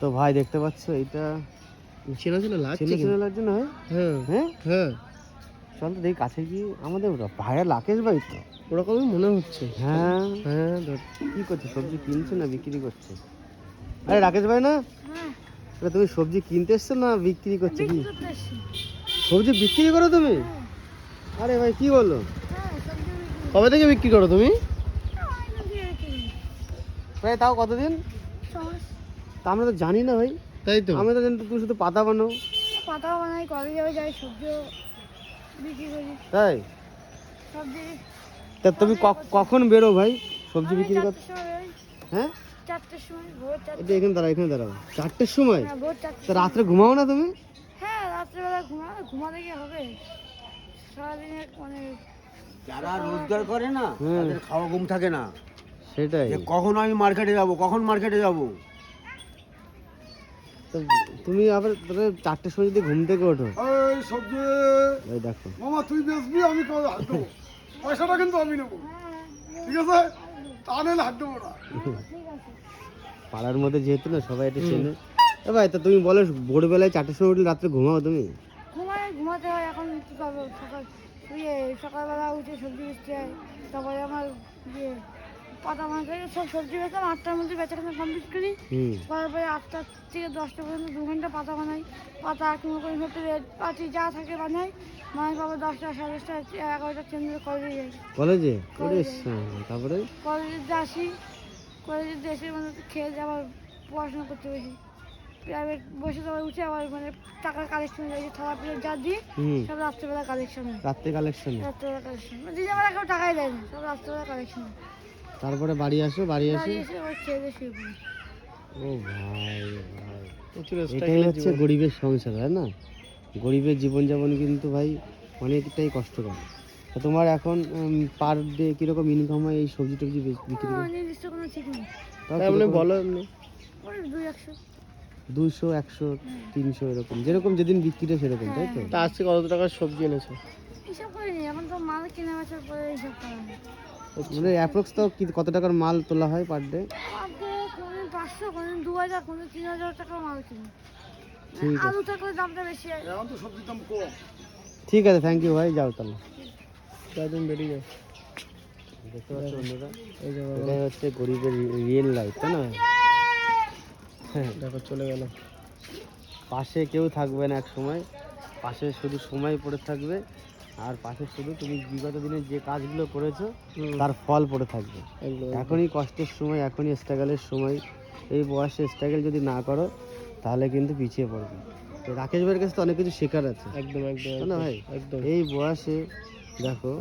তো ভাই দেখতে পাচ্ছ এটা চেনা চেনা লাগছে চেনা। চেনা লাগছে না ভাই? হ্যাঁ। হ্যাঁ? হ্যাঁ। চল তো দেখি কাছে গিয়ে আমাদের ভাইয়া লাকেশ ভাই তো। ওরকমই মনে হচ্ছে। হ্যাঁ। হ্যাঁ ধর। কি করছে সবজি কিনছে না বিক্রি করছে? আরে রাকেশ ভাই না? আরে তুমি সবজি কিনতে এসছো না বিক্রি করছ কি? সবজি বিক্রি করো তুমি? আরে ভাই কি বলো? কবে থেকে বিক্রি করো তুমি? প্রায় তাও কতদিন? তা আমরা তো জানি না ভাই। তাই তো। আমরা তো জানি তুমি শুধু পাতা বানাও। পাতা বানাই কলেজেও যাই সবজিও বিক্রি করি। তাই? সবজি তা তুমি কখন বেরো ভাই সবজি বিক্রি কর চারটের সময় বেরোই। হ্যাঁ? চারটের সময় ভোর চারটে। এটা এখানে দাঁড়াও এখানে দাঁড়াও। চারটের সময়? হ্যাঁ ভোর চারটে তা রাত্রে ঘুমাও না তুমি? হ্যাঁ রাত্রেবেলা ঘুমা ঘুমাতে গিয়ে হবে? সারাদিনে মানে যারা রোজগার করে না তাদের খাওয়া ঘুম থাকে না। সেটাই। যে কখন আমি মার্কেটে যাব কখন মার্কেটে যাব? তুমি আবার তাহলে চারটের সময় যদি ঘুম থেকে ওঠো। এই সবজি। এই দেখো। মামা তুই বেচবি আমি কবে হাত দেবো পয়সাটা কিন্তু আমি নেব। ঠিক আছে? তা নাহলে হাত দেবো না। পাড়ার মধ্যে যেহেতু না সবাই এটা চেনে। এ ভাই তা তুমি বলো ভোরবেলায় চারটের সময় উঠলে রাত্রে ঘুমাও তুমি? ঘুমায় ঘুমাতে হয় এখন কী করব সকাল ইয়ে সকালবেলা উঠে সবজি বেচতে হয় তারপরে আমার ইয়ে পাতা মাছ সব সবজি বেচলাম আটটার মধ্যে বেচাকেনা কমপ্লিট করি। হুম। তারপরে আটটা থেকে দশটা পর্যন্ত দু ঘণ্টা পাতা বানাই। পাতা কিংবা করে হতে পাতি যা থাকে বানাই। বানাই পাবো দশটা সাড়ে দশটা এগারোটা ট্রেন কলেজে যাই। কলেজে? তারপরে? কলেজে আসি কলেজে এসে মানে খেয়ে আবার পড়াশোনা করতে বসি। প্রাইভেট বসে তো আবার উঠে আবার মানে টাকার কালেকশন যাই থালা প্লেট যা দিই সব রাত্রেবেলা কালেকশন হয়। রাত্রে কালেকশন রাত্রেবেলা কালেকশন দিনের বেলা কেউ টাকাই দেয় না সব রাত্রেবেলা কালেকশন হয়। তারপরে বাড়ি আসো বাড়ি আসো ও ভাই ভাই। এটাই হচ্ছে গরিবের সংসার তাই না? গরিবের জীবনযাপন কিন্তু ভাই অনেকটাই কষ্টকর। তা তোমার এখন পার ডে কীরকম ইনকাম হয় এই সবজি টবজি বিক্রি করে? মানে? বলো এমনি। একশো। দুইশো একশো তিনশো এরকম। যেরকম যেদিন বিক্রিটা সেরকম তাই তো? তা আজকে কত টাকার সবজি এনেছো? এইসব করিনি এখন তো মাল কেনা বেচার পরে এইসব করা হয়। মানে অ্যাপ্রক্স কি কত টাকার মাল তোলা হয় পার ডে পাঁচশো কোনদিন দু হাজার কোনদিন তিন হাজার টাকার মাল কিনি ঠিক আছে। আলু থাকলে দামটা বেশি হয় এখন তো সবজির দাম কম। ঠিক আছে থ্যাংক ইউ ভাই যাও তাহলে। যাও তুমি বেরিয়ে যাও। দেখতে পাচ্ছ বন্ধুরা? হচ্ছে গরিবের রিয়েল লাইফ তাই না? হ্যাঁ দেখো চলে গেল। পাশে কেউ থাকবে না এক সময়। পাশে শুধু সময় পড়ে থাকবে। আর পাশে শুধু তুমি বিগত দিনে যে কাজগুলো করেছ তার ফল পড়ে থাকবে। এখনই কষ্টের সময় এখনই স্ট্রাগলের সময়। এই বয়সে স্ট্রাগল যদি না করো তাহলে কিন্তু পিছিয়ে পড়বে। তো রাকেশ ভাইয়ের কাছে তো অনেক কিছু শেখার আছে। একদম একদম না ভাই? একদম। এই বয়সে দেখো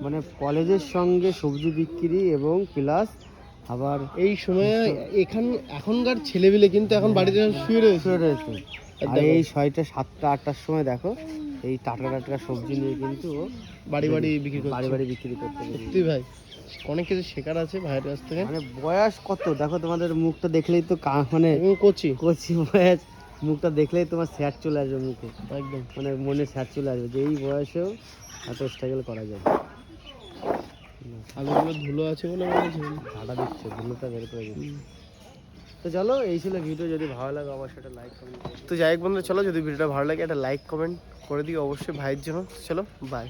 মানে কলেজের সঙ্গে সবজি বিক্রি এবং প্লাস আবার এই সময়ে এখান এখনকার ছেলেপিলে কিন্তু এখন বাড়িতে শুয়ে রয়েছে। শুয়ে রয়েছে। আর এই ছয়টা সাতটা আটটার সময় দেখো এই টাটকা টাটকা সবজি নিয়ে কিন্তু বাড়ি বাড়ি বিক্রি বাড়ি বাড়ি বিক্রি করতে সত্যি ভাই অনেক কিছু শেখার আছে ভাইয়ের কাছ থেকে। মানে বয়স কত? দেখো তোমাদের মুখটা দেখলেই তো কা- মানে কোচি। কচি বয়স। মুখটা দেখলেই তোমার স্যাট চলে আসবে মুখে। একদম। মানে মনে স্যাট চলে আসবে যে এই বয়সেও এত স্ট্রাগল করা যায়। আলুগুলো ধুলো আছে বলে মনে হচ্ছে ঝাড়া দিচ্ছে ধুলোটা বের করে দিচ্ছে। তো চলো এই ছিল ভিডিও। যদি ভালো লাগে অবশ্যই একটা লাইক কমেন্ট তো যাই হোক বন্ধু চলো যদি ভিডিওটা ভালো লাগে একটা লাইক কমেন্ট করে দিই অবশ্যই ভাইয়ের জন্য। চলো বাই